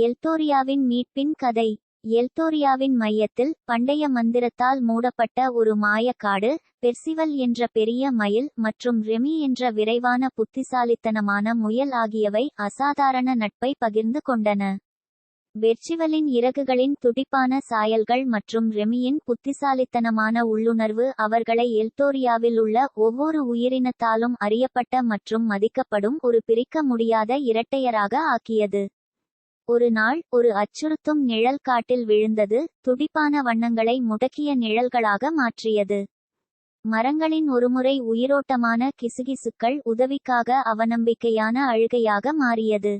எல்தோரியாவின் மீட்பின் கதை. எல்தோரியாவின் மையத்தில் பண்டைய மந்திரத்தால் மூடப்பட்ட ஒரு மாயக்காடு பெர்சிவல் என்ற பெரிய மயில் மற்றும் ரெமி என்ற விரைவான புத்திசாலித்தனமான முயல் ஆகியவை அசாதாரண நட்பை பகிர்ந்து கொண்டன. பெர்ச்சிவலின் இறகுகளின் துடிப்பான சாயல்கள் மற்றும் ரெமியின் புத்திசாலித்தனமான உள்ளுணர்வு அவர்களை எல்தோரியாவில் உள்ள ஒவ்வொரு உயிரினத்தாலும் அறியப்பட்ட மற்றும் மதிக்கப்படும் ஒரு பிரிக்க முடியாத இரட்டையராக ஆக்கியது. ஒரு நாள் ஒரு அச்சுறுத்தும் நிழல் காட்டில் விழுந்தது துடிப்பான வண்ணங்களை முடக்கிய நிழல்களாக மாற்றியது. மரங்களின் ஒருமுறை உயிரோட்டமான கிசுகிசுக்கள் உதவிக்காக அவநம்பிக்கையான அழுகையாக மாறியது.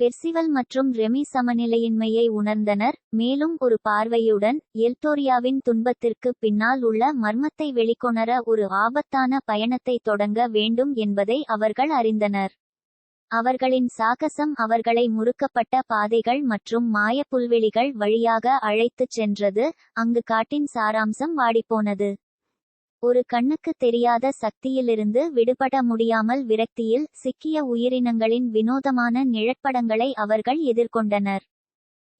பெர்சிவல் மற்றும் ரெமி சமநிலையின்மையை உணர்ந்தனர் மேலும் ஒரு பார்வையுடன் எல்தோரியாவின் துன்பத்திற்கு பின்னால் உள்ள மர்மத்தை வெளிக்கொணர ஒரு ஆபத்தான பயணத்தை தொடங்க வேண்டும் என்பதை அவர்கள் அறிந்தனர். அவர்களின் சாகசம் அவர்களை முறுக்கப்பட்ட பாதைகள் மற்றும் மாய புல்வெளிகள் வழியாக அழைத்துச் சென்றது. அங்கு காட்டின் சாராம்சம் வாடிப்போனது. ஒரு கண்ணுக்கு தெரியாத சக்தியிலிருந்து விடுபட முடியாமல் விரக்தியில் சிக்கிய உயிரினங்களின் வினோதமான நிழற்படங்களை அவர்கள் எதிர்கொண்டனர்.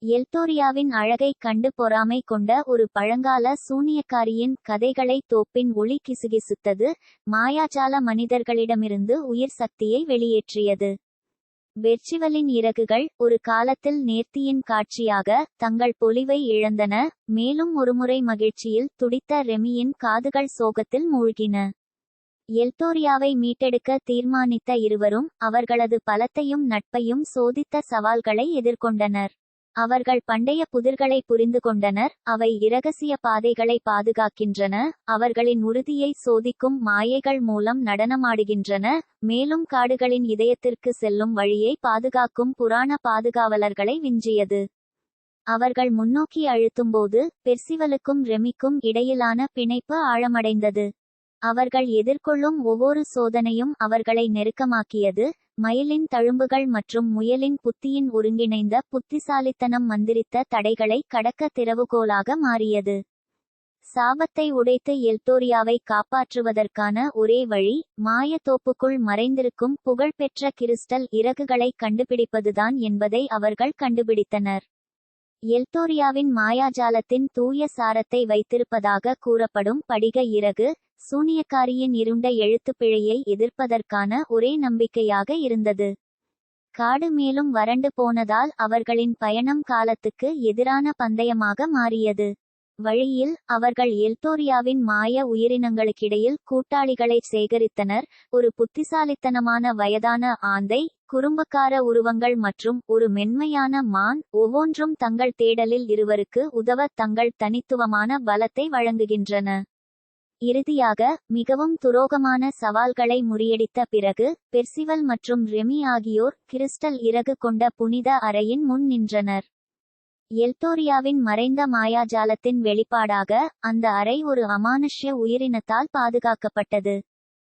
எல்தோரியாவின் அழகை கண்டு பொறாமை கொண்ட ஒரு பழங்கால சூனியக்காரியின் கதைகளை தோப்பின் ஒளி கிசுகிசுத்தது மாயாஜால மனிதர்களிடமிருந்து உயிர் சக்தியை வெளியேற்றியது. வெற்றிவலின் இறகுகள் ஒரு காலத்தில் நேர்த்தியின் காட்சியாக தங்கள் பொலிவை இழந்தன மேலும் ஒருமுறை மகிழ்ச்சியில் துடித்த ரெமியின் காதுகள் சோகத்தில் மூழ்கின. எல்தோரியாவை மீட்டெடுக்க தீர்மானித்த இருவரும் அவர்களது பலத்தையும் நட்பையும் சோதித்த சவால்களை எதிர்கொண்டனர். அவர்கள் பண்டைய புதிர்களை புரிந்து கொண்டனர் அவை இரகசிய பாதைகளை பாதுகாக்கின்றன அவர்களின் உறுதியை சோதிக்கும் மாயைகள் மூலம் நடனமாடுகின்றன மேலும் காடுகளின் இதயத்திற்கு செல்லும் வழியை பாதுகாக்கும் புராண பாதுகாவலர்களை விஞ்சியது. அவர்கள் முன்னோக்கி அழுத்தும்போது பெர்சிவலுக்கும் ரெமிக்கும் இடையிலான பிணைப்பு ஆழமடைந்தது. அவர்கள் எதிர்கொள்ளும் ஒவ்வொரு சோதனையும் அவர்களை நெருக்கமாக்கியது மயிலின் தழும்புகள் மற்றும் முயலின் புத்தியின் ஒருங்கிணைந்த புத்திசாலித்தனம் மந்திரித்த தடைகளை கடக்க திறவுகோலாக மாறியது. சாபத்தை உடைத்து எல்தோரியாவை காப்பாற்றுவதற்கான ஒரே வழி மாயத்தோப்புக்குள் மறைந்திருக்கும் புகழ்பெற்ற கிறிஸ்டல் இறகுகளை கண்டுபிடிப்பதுதான் என்பதை அவர்கள் கண்டுபிடித்தனர். எல்தோரியாவின் மாயாஜாலத்தின் தூய சாரத்தை வைத்திருப்பதாக கூறப்படும் படிக இறகு சூனியக்காரியின் இருண்ட எழுத்துப்பிழையை எதிர்ப்பதற்கான ஒரே நம்பிக்கையாக இருந்தது. காடு மேலும் வறண்டு போனதால் அவர்களின் பயணம் காலத்துக்கு எதிரான பந்தயமாக மாறியது. வழியில் அவர்கள் எல்தோரியாவின் மாய உயிரினங்களுக்கிடையில் கூட்டாளிகளை சேகரித்தனர். ஒரு புத்திசாலித்தனமான வயதான ஆந்தை குறும்புக்கார உருவங்கள் மற்றும் ஒரு மென்மையான மான் ஒவ்வொன்றும் தங்கள் தேடலில் இருவருக்கு உதவ தங்கள் தனித்துவமான பலத்தை வழங்குகின்றன. இறுதியாக மிகவும் துரோகமான சவால்களை முறியடித்த பிறகு பெர்சிவல் மற்றும் ரெமி ஆகியோர் கிறிஸ்டல் இறகு கொண்ட புனித அறையின் முன் நின்றனர். எல்தோரியாவின் மறைந்த மாயாஜாலத்தின் வெளிப்பாடாக அந்த அறை ஒரு அமானுஷ்ய உயிரினத்தால் பாதுகாக்கப்பட்டது.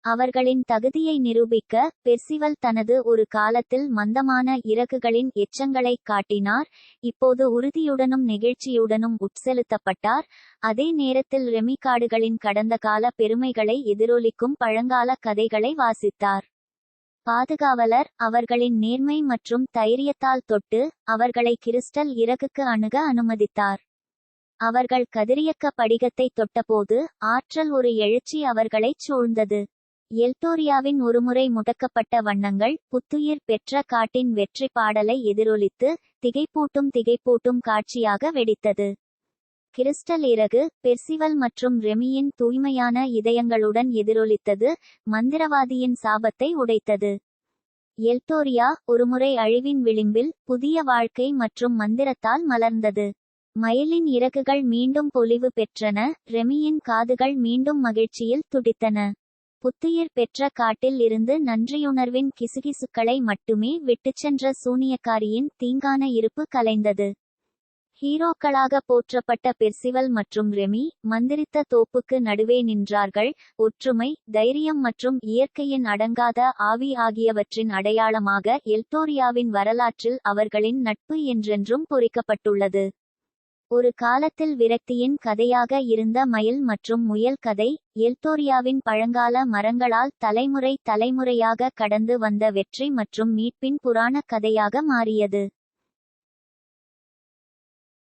அவர்களின் தகுதியை நிரூபிக்க பெர்சிவல் தனது ஒரு காலத்தில் மந்தமான இறகுகளின் எச்சங்களை காட்டினார் இப்போது உறுதியுடனும் நெகிழ்ச்சியுடனும் உட்செலுத்தப்பட்டார் அதே நேரத்தில் ரெமிகாடுகளின் கடந்த கால பெருமைகளை எதிரொலிக்கும் பழங்கால கதைகளை வாசித்தார். பாதுகாவலர் அவர்களின் நேர்மை மற்றும் தைரியத்தால் தொட்டு அவர்களை கிறிஸ்டல் இறகுக்கு அணுக அனுமதித்தார். அவர்கள் கதிரியக்க படிகத்தை தொட்டபோது ஆற்றல் ஒரு எழுச்சி அவர்களைச் சூழ்ந்தது. எல்டோரியாவின் ஒருமுறை முடக்கப்பட்ட வண்ணங்கள் புத்துயிர் பெற்ற காட்டின் வெற்றி பாடலை எதிரொலித்து திகைப்பூட்டும் திகைப்பூட்டும் காட்சியாக வெடித்தது. கிறிஸ்டல் இறகு பெர்சிவல் மற்றும் ரெமியின் தூய்மையான இதயங்களுடன் எதிரொலித்தது மந்திரவாதியின் சாபத்தை உடைத்தது. எல்தோரியா ஒருமுறை அழிவின் விளிம்பில் புதிய வாழ்க்கை மற்றும் மந்திரத்தால் மலர்ந்தது. மயிலின் இறகுகள் மீண்டும் பொலிவு பெற்றன ரெமியின் காதுகள் மீண்டும் மகிழ்ச்சியில் துடித்தன. புத்துயிர் பெற்ற காட்டில் இருந்து நன்றியுணர்வின் கிசுகிசுக்களை மட்டுமே விட்டுச்சென்ற சூனியக்காரியின் தீங்கான இருப்பு கலைந்தது. ஹீரோக்களாக போற்றப்பட்ட பெர்சிவல் மற்றும் ரெமி மந்திரித்த தோப்புக்கு நடுவே நின்றார்கள். ஒற்றுமை தைரியம் மற்றும் இயற்கையின் அடங்காத ஆவி ஆகியவற்றின் அடையாளமாக எல்தோரியாவின் வரலாற்றில் அவர்களின் நட்பு என்றென்றும் பொறிக்கப்பட்டுள்ளது. ஒரு காலத்தில் விரக்தியின் கதையாக இருந்த மயில் மற்றும் முயல் கதை எல்தோரியாவின் பழங்கால மரங்களால் தலைமுறை தலைமுறையாக கடந்து வந்த வெற்றி மற்றும் மீட்பின் புராண கதையாக மாறியது.